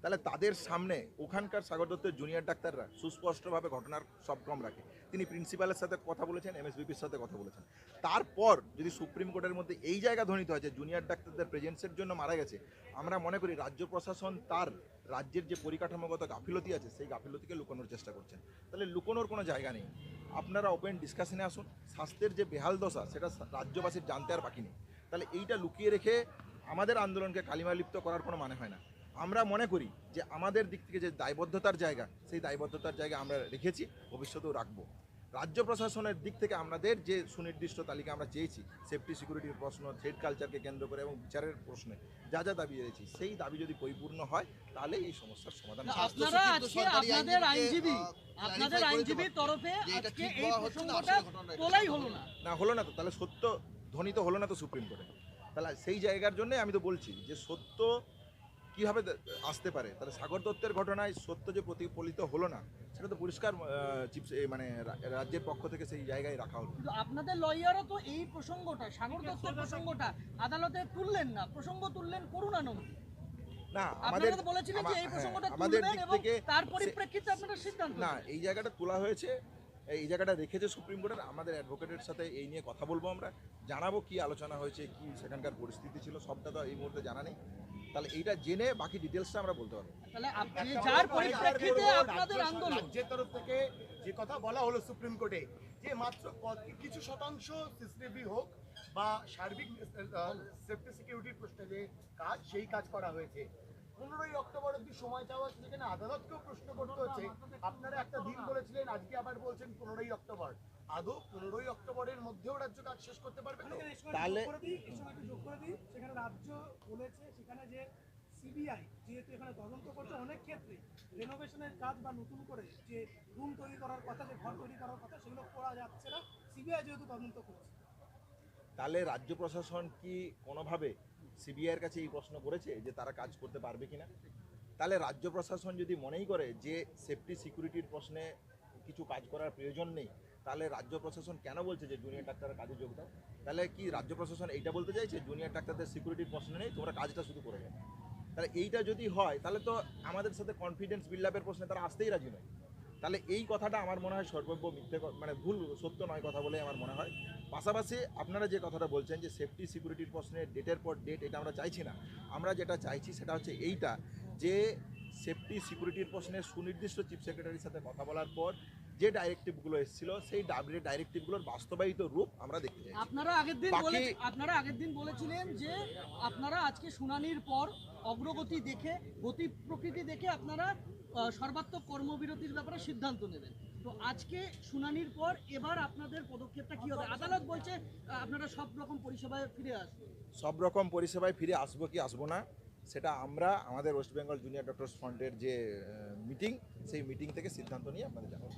তাহলে তাদের সামনে ওখানকার সাগর দত্তের জুনিয়র ডাক্তাররা সুস্পষ্টভাবে ঘটনার সব কম রাখে। তিনি প্রিন্সিপালের সাথে কথা বলেছেন এমএসবিপির সাথে কথা বলেছেন। তারপর যদি সুপ্রিম কোর্টের মধ্যে এই জায়গা ধ্বনিত হয় যে জুনিয়র ডাক্তারদের প্রেজেন্সের জন্য মারা গেছে, আমরা মনে করি রাজ্য প্রশাসন তার রাজ্যের যে পরিকাঠামোগত গাফিলতি আছে, সেই গাফিলতিকে লুকোনোর চেষ্টা করছেন তাহলে লুকোনোর কোনো জায়গা নেই। আপনারা ওপেন ডিসকাশনে আসুন, স্বাস্থ্যের যে বেহাল দশা, সেটা রাজ্যবাসীর জানতে আর বাকি নেই। তাহলে এইটা লুকিয়ে রেখে আমাদের আন্দোলনকে কালিমালিপ্ত করার কোনো মানে হয় না। আমরা মনে করি যে আমাদের দিক থেকে যে দায়বদ্ধতার জায়গা সেই দায়বদ্ধতার জায়গা আমরা রেখেছি ভবিষ্যতেও রাখব। রাজ্য প্রশাসনের দিক থেকে আমাদের যে সুনির্দিষ্ট তালিকা আমরা চেয়েছি সেফটি সিকিউরিটির প্রশ্ন থ্রেড কালচারকে কেন্দ্র করে এবং বিচারের প্রশ্নে যা যা দাবি রয়েছে সেই দাবি যদি পরিপূর্ণ হয় তাহলে এই সমস্যার সমাধান না, আপনারা আজকে আপনাদের আইনজীবী আপনাদের আইনজীবীর তরফে আজকে এই বলা হচ্ছে না, প্রসঙ্গটা আসলে ঘটনাটা এটা। তোলাই হলো না। না হলো না তো তাহলে সত্য ধ্বনিত হলো না তো সুপ্রিম কোর্টে। তাহলে সেই জায়গার জন্য আমি তো বলছি যে সত্য কীভাবে আসতে পারে? তাহলে সাগর দত্তের ঘটনায় সত্য যে প্রতিফলিত হলো না সেটা তো পরিষ্কার মানে রাজ্যের পক্ষ থেকে সেই জায়গায় রাখা হলো। কিন্তু আপনাদের লয়ারও তো এই প্রসঙ্গটা সাগর দত্তের প্রসঙ্গটা আদালতে তুললেন না। প্রসঙ্গ তুললেন করুণানন্দ। না আমাদের বলেছিলেন যে এই প্রসঙ্গটা হ্যাঁ, আমাদের দিক থেকে তার পরিপ্রেক্ষিতে আপনারা সিদ্ধান্ত না এই জায়গাটা তোলা হয়েছে এই জায়গাটা রেখেছে সুপ্রিম কোর্টের। আমাদের অ্যাডভোকেটের সাথে এই নিয়ে কথা বলব আমরা। জানাব কি আলোচনা হয়েছে কি সেখানকার পরিস্থিতি ছিল সবটা তো এই মুহূর্তে জানা নেই। তাহলে এইটা জেনে বাকি ডিটেলসটা আমরা বলতে পারব। তাহলে যার পরিপ্রেক্ষিতে আপনাদের আন্দোলন। রাজ্যের তরফ থেকে যে কথা বলা হলো সুপ্রিম কোর্টে যে মাত্র কিছু শতাংশ সিসিটিভি হোক বা সার্বিক সেফটি সিকিউরিটির প্রশ্নে যে কাজ সেই কাজ করা হয়েছে। পনেরোই অক্টোবর অব্দি সময় চাওয়া হচ্ছে যেখানে আদালতকেও প্রশ্ন করতে হচ্ছে। আপনারা একটা দিন বলেছিলেন আজকে আবার বলছেন পনেরোই অক্টোবর। আদৌ পনেরোই অক্টোবরের মধ্যেও রাজ্য কাজ শেষ করতে পারবে? তো? তাহলে যোগ করে দিই সেখানে রাজ্য বলেছে সেখানে যে সিবিআই যেহেতু এখানে তদন্ত করছে অনেক ক্ষেত্রে রেনোভেশনের কাজ বা নতুন করে যে রুম তৈরি করার কথা যে ঘর তৈরি করার কথা সেগুলো করা যাচ্ছে না। সিবিআই যেহেতু তদন্ত করছে। তাহলে রাজ্য প্রশাসন কি কোনোভাবে সিবিআইয়ের কাছে এই প্রশ্ন করেছে যে তারা কাজ করতে পারবে কিনা? তাহলে রাজ্য প্রশাসন যদি মনেই করে যে সেফটি সিকিউরিটির প্রশ্নে কিছু কাজ করার প্রয়োজন নেই, তাহলে রাজ্য প্রশাসন কেন বলছে যে জুনিয়র ডাক্তারের কাজে যোগ দাও? তাহলে কি রাজ্য প্রশাসন এইটা বলতে চাইছে জুনিয়র ডাক্তারদের সিকিউরিটির প্রশ্ন নেই, তোমরা কাজটা শুধু করে যাও তাহলে এইটা যদি হয়, তাহলে তো আমাদের সাথে কনফিডেন্স বিল্ড আপের প্রশ্নে তারা আসতেই রাজি নয়। তাহলে এই কথাটা আমার মনে হয় সর্বব্য মিথ্যে মানে ভুল সত্য নয় কথা বলে আমার মনে হয়। পাশাপাশি আপনারা যে কথাটা বলছেন যে সেফটি সিকিউরিটির প্রশ্নে ডেটের পর ডেট এটা আমরা চাইছি না। আমরা যেটা চাইছি সেটা হচ্ছে এইটা যে সেফটি সিকিউরিটির প্রশ্নে সুনির্দিষ্ট চিফ সেক্রেটারির সাথে কথা বলার পর যে ডাইরেক্টিভগুলো এসেছিল সেই ডাব্লিউ ডাইরেক্টিভগুলোর বাস্তবায়িত রূপ আমরা দেখতে চাই আপনারা আগের দিন বলে আপনারা আগের দিন বলেছিলেন যে আপনারা আজকে শুনানির পর অগ্রগতি দেখে গতি প্রকৃতি দেখে আপনারা সর্বাত্মক কর্মবিরতির ব্যাপারে সিদ্ধান্ত নেবেন। তো আজকে শুনানির পর এবার আপনাদের পদক্ষেপটা কি হবে? আদালত বলছে আপনারা সব রকম পরিষেবায় ফিরে আসবেন। সব রকম পরিষেবায় ফিরে আসব কি আসব না, সেটা আমরা, আমাদের ওয়েস্ট বেঙ্গল জুনিয়র ডক্টরস ফ্রন্টের যে মিটিং সেই মিটিং থেকে সিদ্ধান্ত নিয়ে আপনাদের জানাব